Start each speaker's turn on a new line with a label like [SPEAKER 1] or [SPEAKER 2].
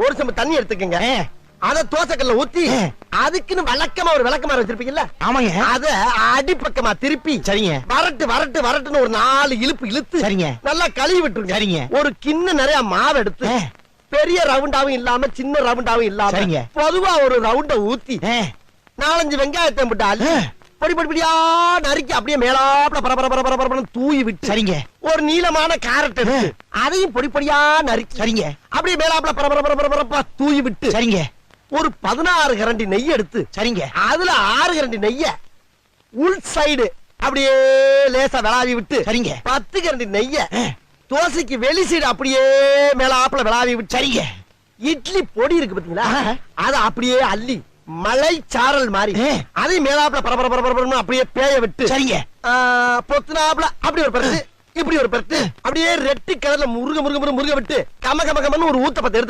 [SPEAKER 1] ஒரு சம்பு தண்ணி எடுத்துக்கங்க அத தோசைக்கல்ல ஊத்தி. அதுக்குன்னு வழக்கமா ஒரு விளக்கமாறு வச்சிருப்பீங்கல்ல
[SPEAKER 2] ஆமாங்க
[SPEAKER 1] அத அடிப்பக்கமா திருப்பி
[SPEAKER 2] சரிங்க
[SPEAKER 1] வரட்டு வரட்டு வரட்டுன்னு ஒரு நாலு இழுப்பு இழுத்து
[SPEAKER 2] சரிங்க.
[SPEAKER 1] நல்லா கழுவி விட்டுருங்க
[SPEAKER 2] சரிங்க.
[SPEAKER 1] ஒரு கிண்ண நிறைய மாவு எடுத்து. பெரிய ரவுண்டாவும் இல்லாம சின்ன ரவுண்டாவும் இல்லாம. பொதுவா ஒரு ரவுண்ட ஊத்தி நாலஞ்சு வெங்காயத்தை போட்டு. பொடி பொடி பொடியா நறுக்கி அப்படியே மேலாப்ல பர பர பர பர பரபரன்னு தூவி விட்டு
[SPEAKER 2] சரிங்க.
[SPEAKER 1] ஒரு நீளமான கேரட் அதையும் பொடி பொடியா நறுக்கி
[SPEAKER 2] சரிங்க.
[SPEAKER 1] அப்படியே மேலாப்ல பர பர பர பர பரப்பா தூவி விட்டு
[SPEAKER 2] சரிங்க.
[SPEAKER 1] ஒரு பதினாறு கரண்டி நெய் எடுத்து
[SPEAKER 2] சரிங்க.
[SPEAKER 1] அதுல ஆறு கரண்டி நெய்ய உள் சைடு அப்படியே லேசா விளாவி விட்டு
[SPEAKER 2] சரிங்க.
[SPEAKER 1] பத்து கரண்டி நெய்ய தோசைக்கு வெளி சைடு அப்படியே மேலாப்ல விளாவி விட்டு
[SPEAKER 2] சரிங்க.
[SPEAKER 1] இட்லி பொடி இருக்கு பாத்தீங்களா. அத அப்படியே அள்ளி மலை சாரல் மாதிரி. அதையும் மேலாப்ல பர பர பர பரபரன்னு அப்படியே பேய விட்டு
[SPEAKER 2] சரிங்க.
[SPEAKER 1] பொத்துனாப்ல அப்படி ஒரு பருத்து இப்படி ஒரு பருத்து அப்படியே ரெட்டி கலர்ல முருக முருக முருக முருக விட்டு கம கம கமன்னு ஒரு ஊத்த பத்து எடுத்து